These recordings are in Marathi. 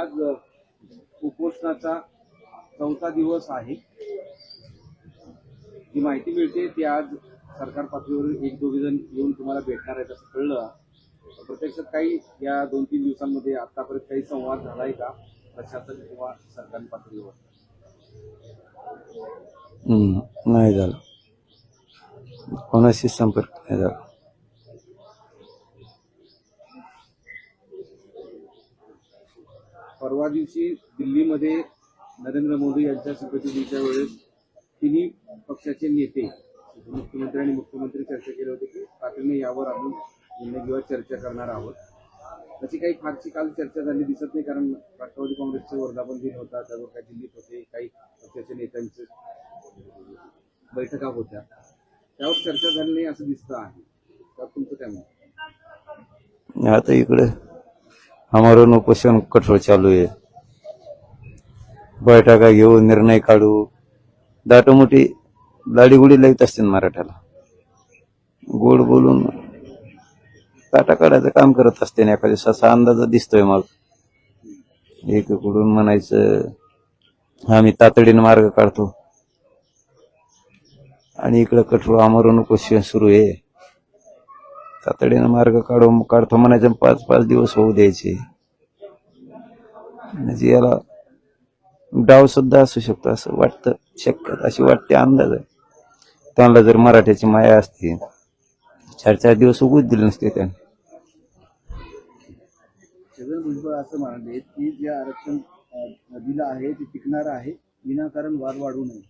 आज उपोषणाचा चौथा दिवस आहे. जी माहिती मिळते ती आज सरकार पातळीवर एक दोघे जण येऊन तुम्हाला भेटणार आहेत असं कळलं. प्रत्यक्षात काही या दोन तीन दिवसांमध्ये आतापर्यंत काही संवाद झालाय का? प्रशासन किंवा सरकारी पातळीवर? हम्म, नाही झालं. कोणाशी संपर्क नाही झाला. परवा दिवशी दिल्लीमध्ये नरेंद्र मोदी यांच्या शपथविधीच्या वेळेस तिन्ही पक्षाचे नेते मुख्यमंत्री आणि मुख्यमंत्री चर्चा केली होती की तातडीने यावर आपण निर्णय घेऊन चर्चा करणार आहोत. त्याची काही फारशी काल चर्चा झाली दिसत नाही कारण राष्ट्रवादी काँग्रेसचे वर्धापन दिन होता त्यावर काही दिल्लीत होते काही पक्षाच्या नेत्यांचे बैठका होत्या. त्यावर चर्चा झाली नाही असं दिसतं आहे. तर तुमचं काय मत? आता इकडे आमरण उपोषण कठोर चालू आहे बैठका घेऊ निर्णय काढू। दाटोमोठी दाडीगुडी लाईत असते मराठ्याला गोड बोलून काटा काढायचं काम करत असते ना एखाद्या असा अंदाज दिसतोय मग एकीकडून म्हणायचं आम्ही तातडीनं मार्ग काढतो. आणि इकडं कठोर आमरण उपोषण सुरू आहे तातडीनं मार्ग काढू काढतो म्हणायचं पाच पाच दिवस होऊ द्यायचे. म्हणजे याला डाव सुद्धा असू शकतो असं वाटतं शक्यता अशी वाटते अंदाज आहे. त्यांना जर मराठ्याची माया असती चार चार दिवस उगूच दिले नसते त्याने. छगन भुजबळ असं म्हणाले की जे आरक्षण दिलं आहे ते टिकणार आहे विनाकारण वाद वाढू नये.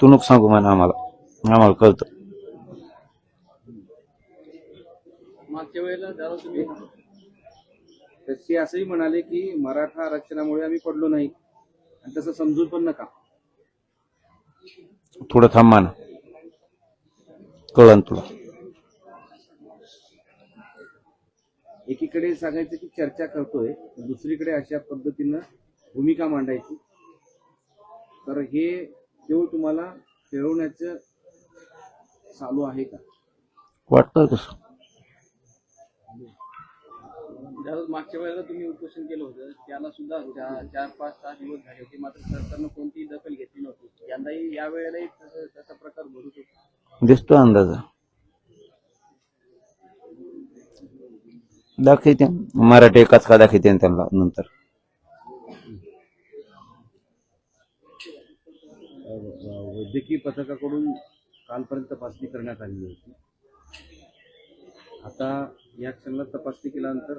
तू नको सांगू म्हणा आम्हाला आम्हाला कळतं. मागच्या वेळेला दादा तुम्ही असंही म्हणाले की मराठा आरक्षणामुळे आम्ही पडलो नाही. आणि तसं समजून पण नका. थोडं थांब म्हणा कळन तुला? एकीकडे सांगायचं की चर्चा करतोय दुसरीकडे अशा पद्धतीनं भूमिका मांडायची. तर हे केवळ तुम्हाला खेळवण्याचं चालू आहे का? वाटतं कसं ज्यावेळेस मागच्या वेळेला तुम्ही उपोषण केलं होतं त्याला सुद्धा चार चार पाच सहा दिवस झाले होते मात्र सरकारनं कोणतीही दखल घेतली नव्हती. यंदाही या वेळेलाही तसं तसा प्रकार घडू शकतो दिसतो अंदाज. दाखवते. मराठी एकाच का दाखवते त्यांना नंतर? वैद्यकीय पथकाकडून कालपर्यंत तपासणी करण्यात आलेली होती आता या क्षणाला तपासणी केल्यानंतर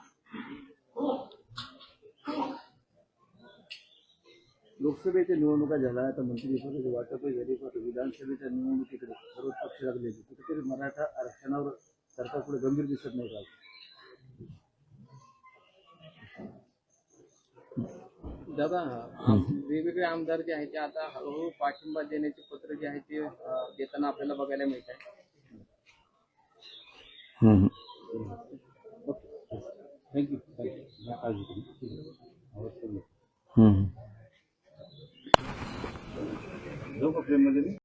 लोकसभेच्या निवडणुका झाल्या आता मंत्रिपदाचे वाटप झाली पण विधानसभेच्या निवडणुकीकडे सर्व पक्ष लागले कुठेतरी मराठा आरक्षणावर सरकार पुढे गंभीर दिसत नाही का? दादा वेगवेगळे आमदार जे आहेत ते आता हळूहळू पाठिंबा देण्याचे पत्र जे आहे ते देताना आपल्याला बघायला मिळत आहे हम्म. Thank you ¿Dónde está el